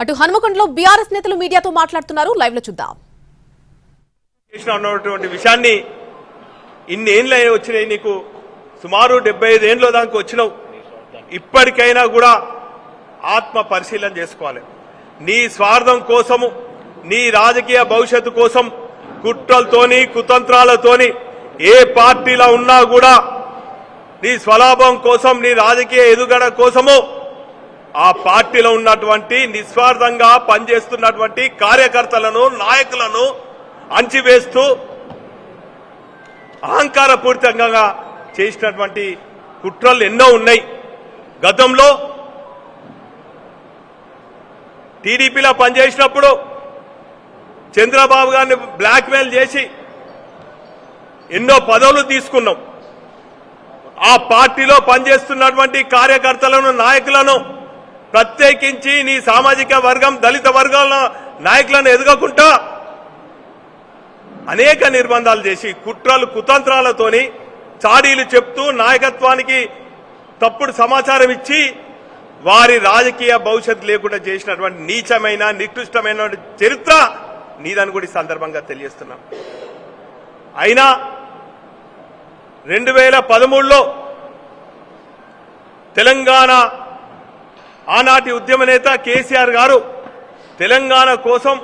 అటు హనుమకొండలో బీఆర్ఎస్ నేతలు మీడియాతో మాట్లాడుతున్నారు. లైవ్లో చూద్దాం. ఉన్నటువంటి విషయాన్ని ఇన్ని ఏండ్లు వచ్చినాయి నీకు. సుమారు డెబ్బై ఐదు దానికి దాకా వచ్చినావు. ఇప్పటికైనా కూడా ఆత్మ పరిశీలన చేసుకోవాలి. నీ స్వార్థం కోసము నీ రాజకీయ భవిష్యత్తు కోసం కుట్రలతోని కుతంత్రాలతోని ఏ పార్టీలో ఉన్నా కూడా నీ స్వలాభం కోసం నీ రాజకీయ ఎదుగడ కోసము ఆ పార్టీలో ఉన్నటువంటి నిస్వార్థంగా పనిచేస్తున్నటువంటి కార్యకర్తలను నాయకులను అంచివేస్తూ అహంకారపూరితంగా చేసినటువంటి కుట్రలు ఎన్నో ఉన్నాయి. గతంలో టీడీపీలో పనిచేసినప్పుడు చంద్రబాబు గారిని బ్లాక్మెయిల్ చేసి ఎన్నో పదవులు తీసుకున్నాం. ఆ పార్టీలో పనిచేస్తున్నటువంటి కార్యకర్తలను నాయకులను ప్రత్యేకించి నీ సామాజిక వర్గం దళిత వర్గాల నాయకులను ఎదుగకుండా అనేక నిర్బంధాలు చేసి కుట్రలు కుతంత్రాలతోని చాడీలు చెప్తూ నాయకత్వానికి తప్పుడు సమాచారం ఇచ్చి వారి రాజకీయ భవిష్యత్తు లేకుండా చేసినటువంటి నీచమైన నికృష్టమైన చరిత్ర నీదని కూడా ఈ సందర్భంగా తెలియజేస్తున్నాం. అయినా రెండు వేల పదమూడులో తెలంగాణ ఆనాటి ఉద్యమ నేత కేసీఆర్ గారు తెలంగాణ కోసం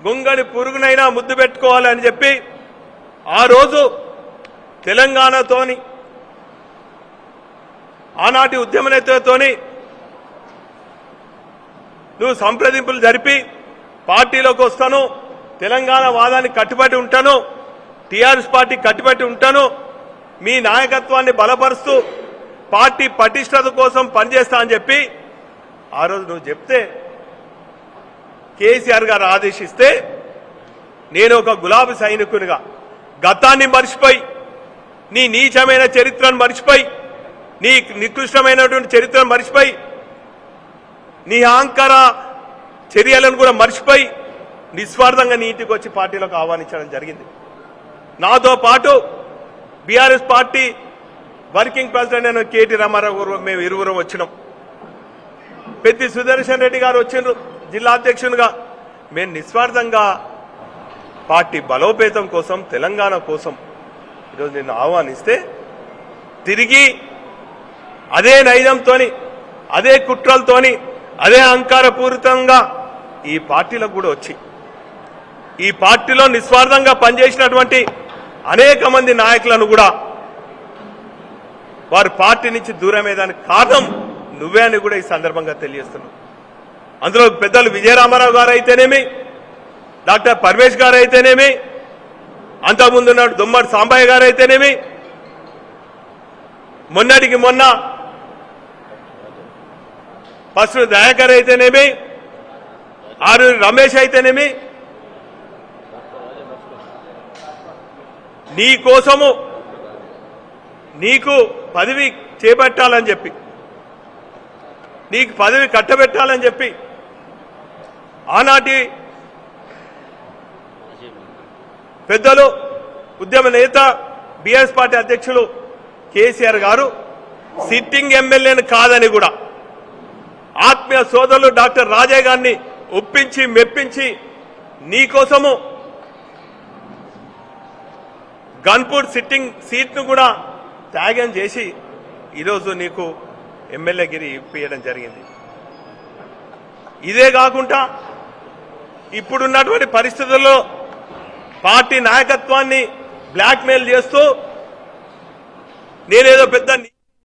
గొంగడి పురుగునైనా ముద్దు పెట్టుకోవాలని చెప్పి ఆ రోజు తెలంగాణతోని ఆనాటి ఉద్యమ నేతతోని నువ్వు సంప్రదింపులు జరిపి పార్టీలోకి వస్తాను తెలంగాణ వాదానికి కట్టుబడి ఉంటాను టీఆర్ఎస్ పార్టీ కట్టుబడి ఉంటాను మీ నాయకత్వాన్ని బలపరుస్తూ పార్టీ పటిష్టత కోసం పనిచేస్తా అని చెప్పి ఆ రోజు నువ్వు చెప్తే కేసీఆర్ గారు ఆదేశిస్తే నేను ఒక గులాబీ సైనికునిగా గతాన్ని మర్చిపోయి నీ నీచమైన చరిత్రను మర్చిపోయి నీ నికృష్టమైనటువంటి చరిత్రను మర్చిపోయి నీ అహంకార చర్యలను కూడా మర్చిపోయి నిస్వార్థంగా నీ ఇంటికి వచ్చి పార్టీలోకి ఆహ్వానించడం జరిగింది. నాతో పాటు బీఆర్ఎస్ పార్టీ వర్కింగ్ ప్రెసిడెంట్ అయిన కేటీ రామారావు గారు మేము ఇరువురం వచ్చినాం. పెద్ది సుదర్శన్ రెడ్డి గారు వచ్చిండ్రు జిల్లా అధ్యక్షునిగా. మేము నిస్వార్థంగా పార్టీ బలోపేతం కోసం తెలంగాణ కోసం ఈరోజు నిన్ను ఆహ్వానిస్తే తిరిగి అదే నైజంతో అదే కుట్రలతోని అదే అహంకారపూరితంగా ఈ పార్టీలకు కూడా వచ్చి ఈ పార్టీలో నిస్వార్థంగా పనిచేసినటువంటి అనేక మంది నాయకులను కూడా వారు పార్టీ నుంచి దూరమేదానికి కారణం నువ్వే అని కూడా ఈ సందర్భంగా తెలియజేస్తున్నావు అందులో పెద్దలు విజయరామారావు గారు అయితేనేమి డాక్టర్ పరమేష్ గారు అయితేనేమి అంతకుముందున్న ఉన్నాడు దుమ్మడి సాంబయ్య గారు అయితేనేమి మొన్నటికి మొన్న ఫస్ట్ దయాకర్ అయితేనేమి ఆరు రమేష్ అయితేనేమి నీ కోసము నీకు పదవి చేపట్టాలని చెప్పి. నీకు పదవి కట్టబెట్టాలని చెప్పి. ఆనాటి పెద్దలు ఉద్యమ నేత బీఆర్ఎస్ పార్టీ అధ్యక్షులు కేసీఆర్ గారు సిట్టింగ్ ఎమ్మెల్యేని కాదని కూడా ఆత్మీయ సోదరులు డాక్టర్ రాజయ్య గారిని ఒప్పించి మెప్పించి నీకోసము గన్పూర్ సిట్టింగ్ సీట్ను కూడా త్యాగం చేసి ఈరోజు నీకు ఎమ్మెల్యే గిరి ఇప్పించడం జరిగింది. ఇదే కాకుండా ఇప్పుడున్నటువంటి పరిస్థితుల్లో పార్టీ నాయకత్వాన్ని బ్లాక్మెయిల్ చేస్తూ నేనేదో పెద్ద